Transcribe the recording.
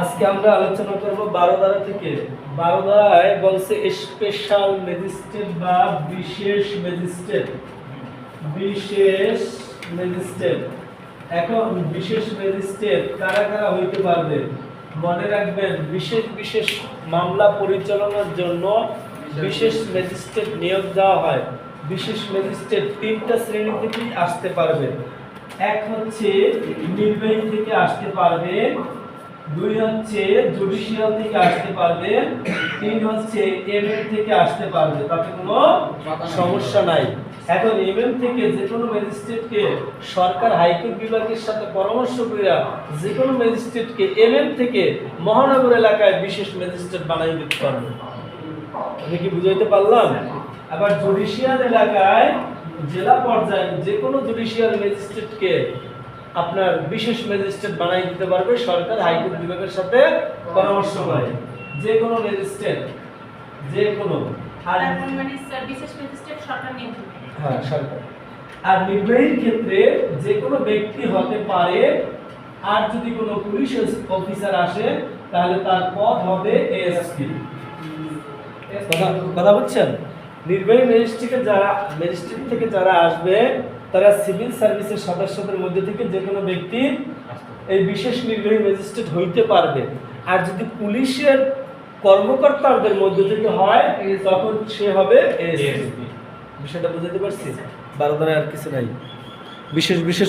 আজকে আমরা আলোচনা করব বারো ধারা থেকে। বারো ধারায় বলছে স্পেশাল ম্যাজিস্ট্রেট বা বিশেষ ম্যাজিস্ট্রেট বিশেষ ম্যাজিস্ট্রেট এখন বিশেষ ম্যাজিস্ট্রেট কারা কারা হইতে পারবে? মনে রাখবেন, বিশেষ বিশেষ মামলা পরিচালনার জন্য বিশেষ ম্যাজিস্ট্রেট নিয়োগ দেওয়া হয়। বিশেষ ম্যাজিস্ট্রেট তিনটা শ্রেণি থেকেই আসতে পারবে। এক হচ্ছে নির্বাহী থেকে আসতে পারবে দুই হচ্ছে জুডিশিয়াল থেকে আসতে পারবে, তিন হচ্ছে এমএম থেকে আসতে পারবে, তাতে কোনো সমস্যা নাই। এখন এমএম থেকে যে কোনো ম্যাজিস্ট্রেটকে সরকার হাইকোর্ট বিভাগের সাথে পরামর্শ করে যে কোনো ম্যাজিস্ট্রেটকে এমএম থেকে মহানগর এলাকায় বিশেষ ম্যাজিস্ট্রেট বানাই দিতে পারবে। আমি কি বুঝাইতে পারলাম? আবার জুডিশিয়াল এলাকায় জেলা পর্যায়ে যে কোনো জুডিশিয়াল ম্যাজিস্ট্রেটকে আপনার বিশেষ ম্যাজিস্ট্রেট বানাই দিতে পারবে সরকার হাইকোর্ট বিভাগের সাথে পরামর্শ করে। যে কোনো ম্যাজিস্ট্রেট যে কোনো আর তার মানে বিশেষ ম্যাজিস্ট্রেট সরকার হ্যাঁ সরকার। আর নির্বাহীর ক্ষেত্রে যে কোনো ব্যক্তি হতে পারে আর যদি কোনো পুলিশ অফিসার আসে তাহলে তার পদ হবে এএসপি। কথা কথা বুঝছেন? নির্বাহী ম্যাজিস্ট্রেটে যারা ম্যাজিস্ট্রেট থেকে যারা আসবে তারা সিভিল সার্ভিসের সদস্যদের মধ্যে থেকে যে কোনো ব্যক্তি এই বিশেষ নির্বাহী ম্যাজিস্ট্রেট হইতে পারবে। আর যদি পুলিশের কর্মকর্তাদের মধ্যে থেকে হয় তখন সে হবে বিষয়টা বুঝাতে পারছি? বারো আর কিছু নাই। বিশেষ বিশেষ